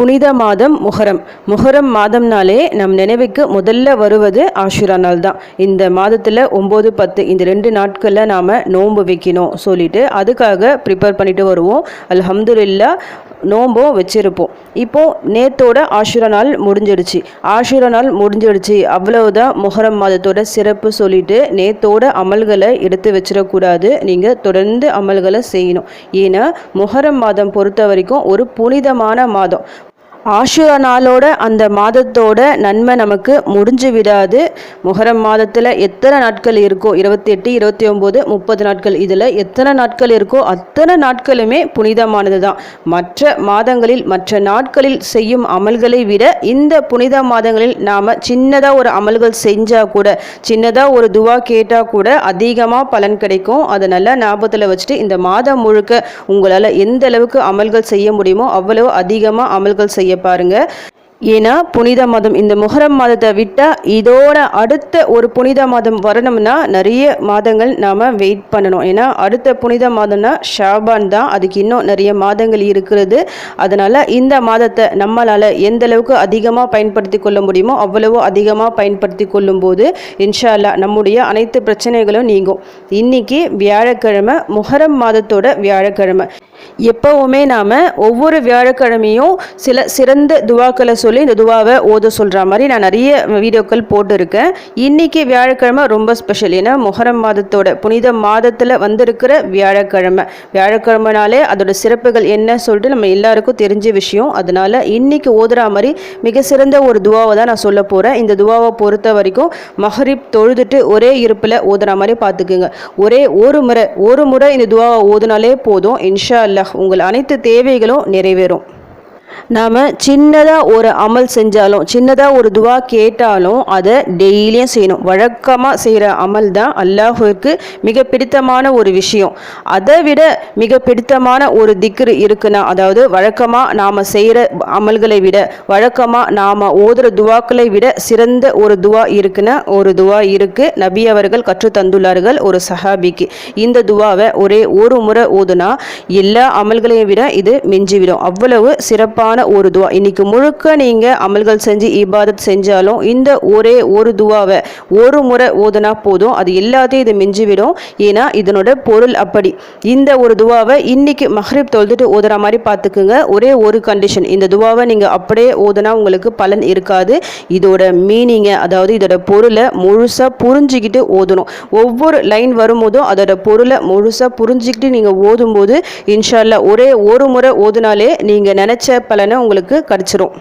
புனித மாதம் முஹரம். முஹரம் மாதம்னாலே நம் நினைவுக்கு முதல்ல வருவது ஆஷுரா நாள் தான் இந்த மாதத்தில் ஒம்பது பத்து இந்த ரெண்டு நாட்களில் நாம் நோன்பு வைக்கணும் சொல்லிட்டு அதுக்காக ப்ரிப்பேர் பண்ணிட்டு வருவோம். அல்ஹம்துலில்லா நோம்போ வச்சுருப்போம். இப்போது நேத்தோட ஆஷுரா நாள் முடிஞ்சிடுச்சு. ஆஷுரா நாள் முடிஞ்சிடுச்சு. அவ்வளவுதான் முஹரம் மாதத்தோட சிறப்பு சொல்லிட்டு நேத்தோட அமல்களை எடுத்து வச்சிடக்கூடாது. நீங்கள் தொடர்ந்து அமல்களை செய்யணும். ஏன்னா முஹரம் மாதம் பொறுத்த வரைக்கும் ஒரு புனிதமான மாதம். ஆஷுரா நாளோட அந்த மாதத்தோட நன்மை நமக்கு முடிஞ்சு விடாது முகரம் மாதத்தில் எத்தனை நாட்கள் இருக்கோ இருபத்தி எட்டு இருபத்தி ஒம்பது முப்பது நாட்கள் இதில் எத்தனை நாட்கள் இருக்கோ அத்தனை நாட்களுமே புனிதமானது தான் மற்ற மாதங்களில் மற்ற நாட்களில் செய்யும் அமல்களை விட இந்த புனித மாதங்களில் நாம் சின்னதாக ஒரு அமல்கள் செஞ்சால் கூட சின்னதாக ஒரு துவா கேட்டால் கூட அதிகமாக பலன் கிடைக்கும். அதை நல்லா ஞாபகத்தில் வச்சுட்டு இந்த மாதம் முழுக்க உங்களால் எந்த அளவுக்கு அமல்கள் செய்ய முடியுமோ அவ்வளவு அதிகமாக அமல்கள் செய்ய பாருங்க. ஏன்னா புனித மாதம் இந்த முஹரம் மாதத்தை விட்டால் இதோட அடுத்த ஒரு புனித மாதம் வரணும்னா நிறைய மாதங்கள் நாம் வெயிட் பண்ணணும். ஏன்னா அடுத்த புனித மாதம்னா ஷாபான் தான். அதுக்கு இன்னும் நிறைய மாதங்கள் இருக்கிறது. அதனால் இந்த மாதத்தை நம்மளால் எந்த அளவுக்கு அதிகமாக பயன்படுத்தி கொள்ள முடியுமோ அவ்வளவோ அதிகமாக பயன்படுத்தி கொள்ளும்போது இன்ஷா அல்லா நம்முடைய அனைத்து பிரச்சனைகளும் நீங்கும். இன்னைக்கு வியாழக்கிழமை முஹரம் மாதத்தோட வியாழக்கிழமை. எப்போவுமே நாம் ஒவ்வொரு வியாழக்கிழமையும் சில சிறந்த துவாக்களை சொல்லி இந்த துவாவை ஓத சொல்கிற மாதிரி நான் நிறைய வீடியோக்கள் போட்டிருக்கேன். இன்றைக்கி வியாழக்கிழமை ரொம்ப ஸ்பெஷல் ஏன்னா முஹரம் மாதத்தோட புனித மாதத்தில் வந்திருக்கிற வியாழக்கிழமை. வியாழக்கிழமைனாலே அதோட சிறப்புகள் என்ன சொல்லிட்டு நம்ம எல்லாருக்கும் தெரிஞ்ச விஷயம். அதனால் இன்றைக்கி ஓதுற மாதிரி மிக சிறந்த ஒரு துவாவை தான் நான் சொல்ல போகிறேன் இந்த துவாவை பொறுத்த வரைக்கும் மஹரிப் தொழுதுட்டு ஒரே இருப்பில் ஓதுற மாதிரி பார்த்துக்குங்க. ஒரே ஒரு முறை ஒரு முறை இந்த துவாவை ஓதுனாலே போதும். இன்ஷா அல்லாஹ் உங்கள் அனைத்து தேவைகளும் நிறைவேறும். நாம் சின்னதாக ஒரு அமல் செஞ்சாலும் சின்னதாக ஒரு துவா கேட்டாலும் அதை டெய்லியும் செய்யணும். வழக்கமாக செய்கிற அமல் தான் அல்லாஹுக்கு மிக பிடித்தமான ஒரு விஷயம். அதை விட மிக பிடித்தமான ஒரு திக்ரு இருக்குன்னா அதாவது வழக்கமாக நாம் செய்கிற அமல்களை விட வழக்கமாக நாம் ஓதுகிற துவாக்களை விட சிறந்த ஒரு துவா இருக்குன்னா ஒரு துவா இருக்குது நபி அவர்கள் கற்றுத்தந்துள்ளார்கள் ஒரு சஹாபிக்கு. இந்த துவாவை ஒரே ஒரு முறை ஓதுனா எல்லா அமல்களையும் விட இது மிஞ்சிவிடும். அவ்வளவு சிறப்பான ஒரு துவா. இன்னைக்கு முழுக்க நீங்கள் அமல்கள் செஞ்சு இபாதத் செஞ்சாலும் இந்த ஒரே ஒரு துவாவை ஒரு முறை ஓதுனா போதும். அது எல்லாத்தையும் இது மிஞ்சிவிடும். ஏன்னா இதனோட பொருள் அப்படி. இந்த ஒரு துவாவை இன்னைக்கு மஹ்ரிப் தொழுதுட்டு ஓதுற மாதிரி பார்த்துக்குங்க. ஒரே ஒரு கண்டிஷன் இந்த துவாவை நீங்கள் அப்படியே ஓதுனா உங்களுக்கு பலன் இருக்காது. இதோட மீனிங்கை அதாவது இதோட பொருளை முழுசாக புரிஞ்சுக்கிட்டு ஓதணும். ஒவ்வொரு லைன் வரும்போதும் அதோட பொருளை முழுசாக புரிஞ்சுக்கிட்டு நீங்கள் ஓதும்போது இன்ஷால்லா ஒரே ஒரு முறை ஓதுனாலே நீங்கள் நினச்ச பலனை உங்களுக்கு கிடச்சிரும்.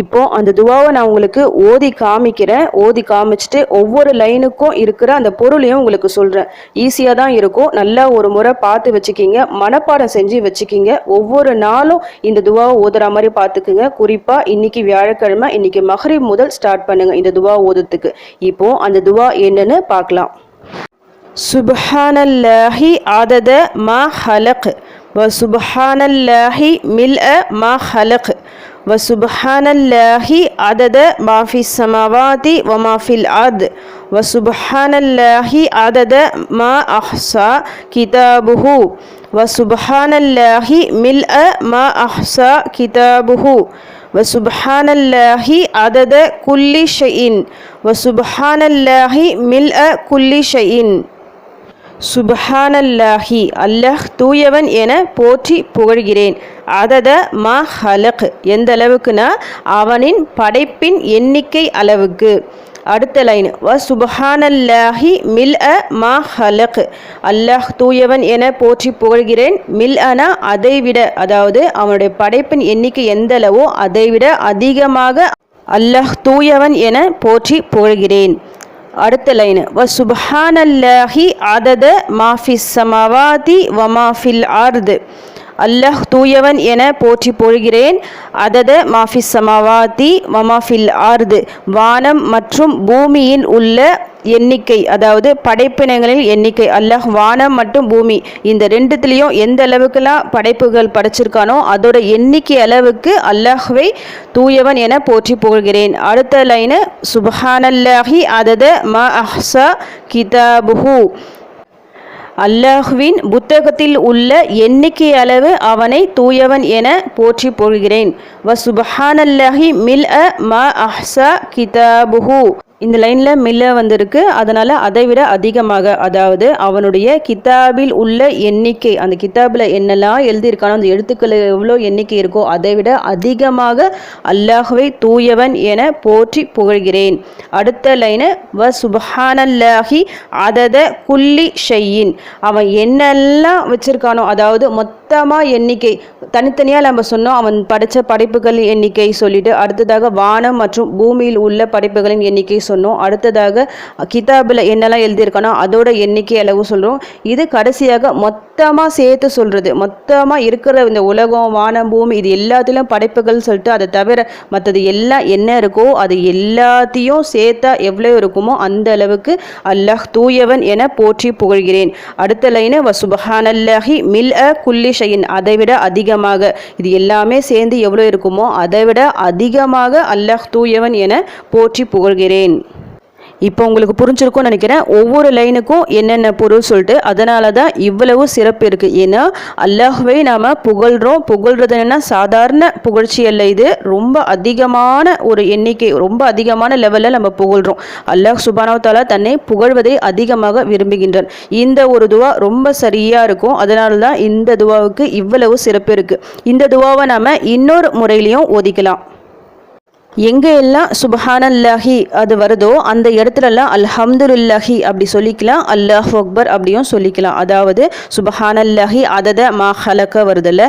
இப்போ அந்த துவாவை நான் உங்களுக்கு ஓதி காமிக்கிறேன். ஓதி காமிச்சிட்டு ஒவ்வொரு லைனுக்கும் இருக்கிற அந்த பொருளையும் உங்களுக்கு சொல்கிறேன் ஈஸியாக தான் இருக்கும். நல்லா ஒரு முறை பார்த்து வச்சுக்கிங்க. மனப்பாடம் செஞ்சு வச்சுக்கிங்க. ஒவ்வொரு நாளும் இந்த துவாவை ஓதுற மாதிரி பார்த்துக்குங்க. குறிப்பாக இன்னைக்கு வியாழக்கிழமை இன்னைக்கு மஹரி முதல் ஸ்டார்ட் பண்ணுங்க இந்த துவா ஓதுறதுக்கு. இப்போ அந்த துவா என்னன்னு பார்க்கலாம். சுபஹானல்லாஹி அதத மா ஹலக். وسبحان الله ملء ما خلق. وسبحان الله عدد ما في السماوات وما في الأرض. وسبحان الله عدد ما أحصى كتابه. وسبحان الله ملء ما أحصى كتابه. وسبحان الله عدد كل شيء. وسبحان الله ملء كل شيء. சுபஹானல்லாஹி அல்லாஹ் தூயவன் என போற்றி புகழ்கிறேன். அதத மா ஹலக் எந்த அளவுக்குனா அவனின் படைப்பின் எண்ணிக்கை அளவுக்கு. அடுத்த லைன் வ சுபஹானல்லாஹி மில் அ மா ஹலக் அல்லாஹ் தூயவன் என போற்றி புகழ்கிறேன். மில் அனா அதைவிட அதாவது அவனுடைய படைப்பின் எண்ணிக்கை எந்த அளவோ அதைவிட அதிகமாக அல்லாஹ் தூயவன் என போற்றி புகழ்கிறேன். அடுத்த லைன் வ சுபஹானல்லாஹி அதத மாஃபிஸ் சமவாதி வ மாஃபில் ஆர்து அல்லாஹ் தூயவன் என போற்றி போகிறேன் அதத மாஃபிஸ் சமவாதி வமாஃபில் ஆர்து வானம் மற்றும் பூமியில் உள்ள எண்ணிக்கை அதாவது படைப்பினங்களின் எண்ணிக்கை. அல்லாஹ் வானம் மற்றும் பூமி. இந்த ரெண்டுத்துலேயும் எந்த அளவுக்குலாம் படைப்புகள் படைச்சிருக்கானோ அதோட எண்ணிக்கை அளவுக்கு அல்லாஹ்வை தூயவன் என போற்றி புகழ்கிறேன். அடுத்த லைனு சுபஹானல்லாஹி அதத ம அஹ்சா கிதாபுஹு. அல்லாஹுவின் புத்தகத்தில் உள்ள எண்ணிக்கை அளவு அவனை தூயவன் என போற்றி போகிறேன் வ சுபஹானல்லாஹி மில் அ ம அஹ்சா கிதாபுஹு. இந்த லைனில் மில்ல வந்திருக்கு. அதனால் அதை விட அதிகமாக அதாவது அவனுடைய கித்தாபில் உள்ள எண்ணிக்கை அந்த கித்தாபில் என்னெல்லாம் எழுதியிருக்கானோ அந்த எழுத்துக்கள் எவ்வளோ எண்ணிக்கை இருக்கோ அதை விட அதிகமாக அல்லாஹுவை தூயவன் என போற்றி புகழ்கிறேன். அடுத்த லைனு வ சுபஹானல்லாஹி அதத குல்லி ஷையின். அவன் என்னெல்லாம் வச்சுருக்கானோ அதாவது மொத்தமாக எண்ணிக்கை தனித்தனியாக நம்ம சொன்னோம் அவன் படைத்த படைப்புகளின் எண்ணிக்கை சொல்லிட்டு அடுத்ததாக வானம் மற்றும் பூமியில் உள்ள படைப்புகளின் எண்ணிக்கை சொன்னோம். அடுத்ததாக கிதாபில் என்னெல்லாம் எழுதியிருக்கானோ அதோட எண்ணிக்கை அளவு சொல்கிறோம் இது கடைசியாக மொத்தமாக சேர்த்து சொல்கிறது மொத்தமாக இருக்கிற இந்த உலகம் வானம் பூமி இது எல்லாத்திலும் படைப்புகள் சொல்லிட்டு அதை தவிர மற்றது எல்லாம் என்ன இருக்கோ அது எல்லாத்தையும் சேர்த்தா எவ்வளோ இருக்குமோ அந்த அளவுக்கு அல்லாஹ் தூயவன் என போற்றி புகழ்கிறேன். அடுத்த லைனு வசுபஹானல்லாஹி மில் அ குல்லிஷயன் அதை விட அதிகமாக இது எல்லாமே சேர்ந்து எவ்வளோ இருக்குமோ அதை விட அதிகமாக அல்லாஹ் தூயவன் என போற்றி புகழ்கிறேன். இப்போ உங்களுக்கு புரிஞ்சிருக்கும்னு நினைக்கிறேன். ஒவ்வொரு லைனுக்கும் என்னென்ன பொருள் சொல்லிட்டு அதனால தான் இவ்வளவு சிறப்பு இருக்குது ஏன்னா அல்லாஹ்வே நாம் புகழ்கிறோம் புகழ்றது என்னென்னா சாதாரண புகழ்ச்சி அல்ல இது. ரொம்ப அதிகமான ஒரு எண்ணிக்கை ரொம்ப அதிகமான லெவலில் நம்ம புகழ்கிறோம் அல்லாஹ் சுபானவத்தாலா தன்னை புகழ்வதை அதிகமாக விரும்புகின்றான். இந்த ஒரு துவா ரொம்ப சரியாக இருக்கும். அதனால தான் இந்த துவாவுக்கு இவ்வளவு சிறப்பு இருக்குது இந்த துவாவை நாம் இன்னொரு முறையிலையும் ஒதுக்கலாம் எங்கே எல்லாம் சுபஹானல்லாஹி அது வருதோ அந்த இடத்துலலாம் அல்ஹம்துல்லாஹி அப்படி சொல்லிக்கலாம் அல்லாஹ் அக்பர் அப்படியும் சொல்லிக்கலாம். அதாவது சுபஹானல்லாஹி அதத மா ஹலக்க வருதில்ல.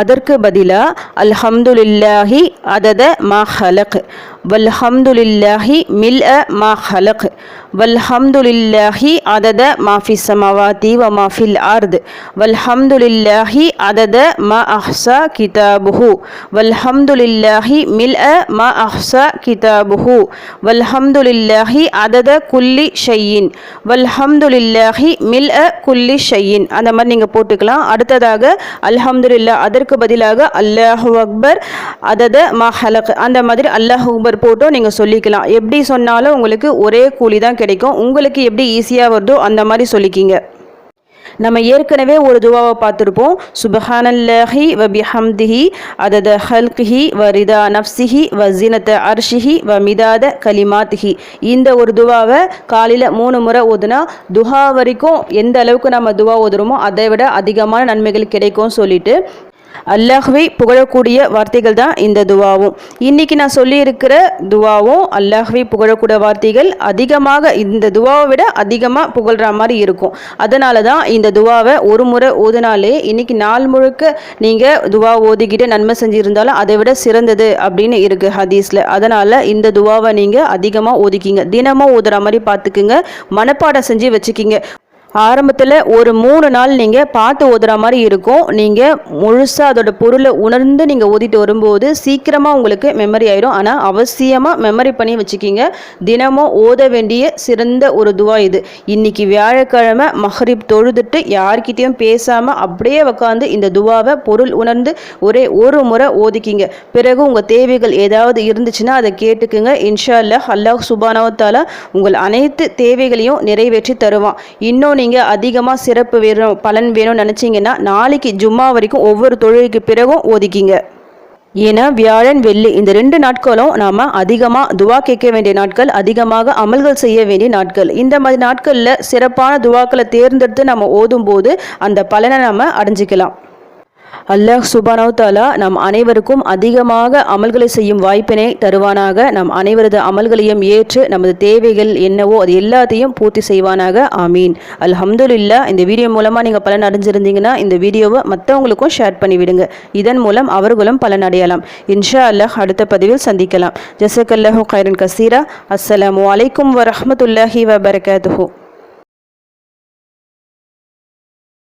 அதற்கு பதிலாக அல்ஹம்துல்லாஹி அதத மா ஹலக். வல்ஹம்துலில்லாஹி மில் அ மா ஹலக். வல்ஹம்துலில்லாஹி அதத மாஃபி சமவாதி வ மாஃபில் ஆர்து வல்ஹம்துலில்லாஹி அதத மா அஹ்சா கிதாபுஹு. வல்ஹம்துலில்லாஹி மில் அ மா அஹ்சா கிதாபுஹு. வல்ஹம்துலில்லாஹி அதத குல்லி ஷையின். வல்ஹம்துலில்லாஹி மில் அ குல்லி ஷையின். அந்த மாதிரி நீங்கள் போட்டுக்கலாம். அடுத்ததாக அல்ஹம்துலில்லா அதற்கு பதிலாக அல்லாஹு அக்பர் அதத மா ஹலக். அந்த மாதிரி அல்லாஹ் அக்பர் போட்டும் நீங்கள் சொல்லிக்கலாம். எப்படி சொன்னாலும் உங்களுக்கு ஒரே கூலி தான் கிடைக்கும். உங்களுக்கு எப்படி ஈஸியாக வருதோ அந்த மாதிரி சொல்லிக்கிங்க. நம்ம ஏற்கனவே ஒரு துவாவை பார்த்துருப்போம். சுபஹானல்லஹி வ பிஹம்திஹி அதத ஹல்கிஹி வ ரிதா நஃப்சிஹி வ ஜினத அர்ஷிஹி வ மிதாத கலிமாத்திஹி. இந்த ஒரு துவாவை காலையில் மூணு முறை ஓதுனா துஹா வரைக்கும் எந்த அளவுக்கு நம்ம துவா ஓதுறோமோ அதை விட அதிகமான நன்மைகள் கிடைக்கும்னு சொல்லிட்டு அல்லாஹ்வை புகழக்கூடிய வார்த்தைகள் தான் இந்த துவாவும். இன்றைக்கி நான் சொல்லியிருக்கிற துவாவும் அல்லாஹ்வை புகழக்கூடிய வார்த்தைகள் அதிகமாக இந்த துவாவை விட அதிகமாக புகழ்கிற மாதிரி இருக்கும். அதனால தான் இந்த துவாவை ஒரு முறை ஓதுனாலே இன்னைக்கு நாள் முழுக்க நீங்கள் துவா ஓதிக்கிட்டு நன்மை செஞ்சுருந்தாலும் அதை விட சிறந்தது அப்படின்னு இருக்குது ஹதீஸில். அதனால் இந்த துவாவை நீங்கள் அதிகமாக ஓதிக்கிங்க. தினமும் ஓதுற மாதிரி பார்த்துக்குங்க. மனப்பாடம் செஞ்சு வச்சுக்கிங்க. ஆரம்பத்தில் ஒரு மூணு நாள் நீங்கள் பார்த்து ஓதுற மாதிரி இருக்கும். நீங்கள் முழுசாக அதோட பொருளை உணர்ந்து நீங்கள் ஓதிட்டு வரும்போது சீக்கிரமாக உங்களுக்கு மெமரி ஆயிரும். ஆனால் அவசியமாக மெமரி பண்ணி வச்சுக்கிங்க. தினமும் ஓத வேண்டிய சிறந்த ஒரு துவா இது. இன்னைக்கு வியாழக்கிழமை மஹரிப் தொழுதுட்டு யார்கிட்டையும் பேசாமல் அப்படியே உட்காந்து இந்த துவாவை பொருள் உணர்ந்து ஒரே ஒரு முறை ஓதிக்கிங்க. பிறகு உங்கள் தேவைகள் ஏதாவது இருந்துச்சுன்னா அதை கேட்டுக்குங்க. இன்ஷா அல்லாஹ் அல்லாஹ் சுபானவத்தால உங்கள் அனைத்து தேவைகளையும் நிறைவேற்றி தருவான். இன்னொன்று நீங்கள் அதிகமாக சிறப்பு வேணும் பலன் வேணும்னு நினச்சிங்கன்னா நாளைக்கு ஜும்மா வரைக்கும் ஒவ்வொரு தொழிலுக்கு பிறகும் ஒதுக்கிங்க ஏன்னா வியாழன் வெள்ளி இந்த ரெண்டு நாட்களும் நாம் அதிகமாக துவா கேட்க வேண்டிய நாட்கள் அதிகமாக அமல்கள் செய்ய வேண்டிய நாட்கள். இந்த மாதிரி நாட்களில் சிறப்பான துவாக்களை தேர்ந்தெடுத்து நம்ம ஓதும்போது அந்த பலனை நம்ம அடைஞ்சிக்கலாம். அல்லாஹ் சுபானவ் தாலா நம் அனைவருக்கும் அதிகமாக அமல்களை செய்யும் வாய்ப்பினை தருவானாக. நம் அனைவரது அமல்களையும் ஏற்று நமது தேவைகள் என்னவோ அது எல்லாத்தையும் பூர்த்தி செய்வானாக. ஆமீன். அல்ஹம்துல்லா இந்த வீடியோ மூலமாக நீங்கள் பலன் அடைஞ்சிருந்தீங்கன்னா இந்த வீடியோவை மற்றவங்களுக்கும் ஷேர் பண்ணிவிடுங்க இதன் மூலம் அவர்களும் பலன் அடையலாம். இன்ஷா அல்லாஹ் அடுத்த பதிவில் சந்திக்கலாம். ஜசக் அல்லாஹூ கைரன் கசீரா. அஸ்ஸலாம் அலைக்கும் வரமத்துல்லாஹி வபரகாத்துஹூ.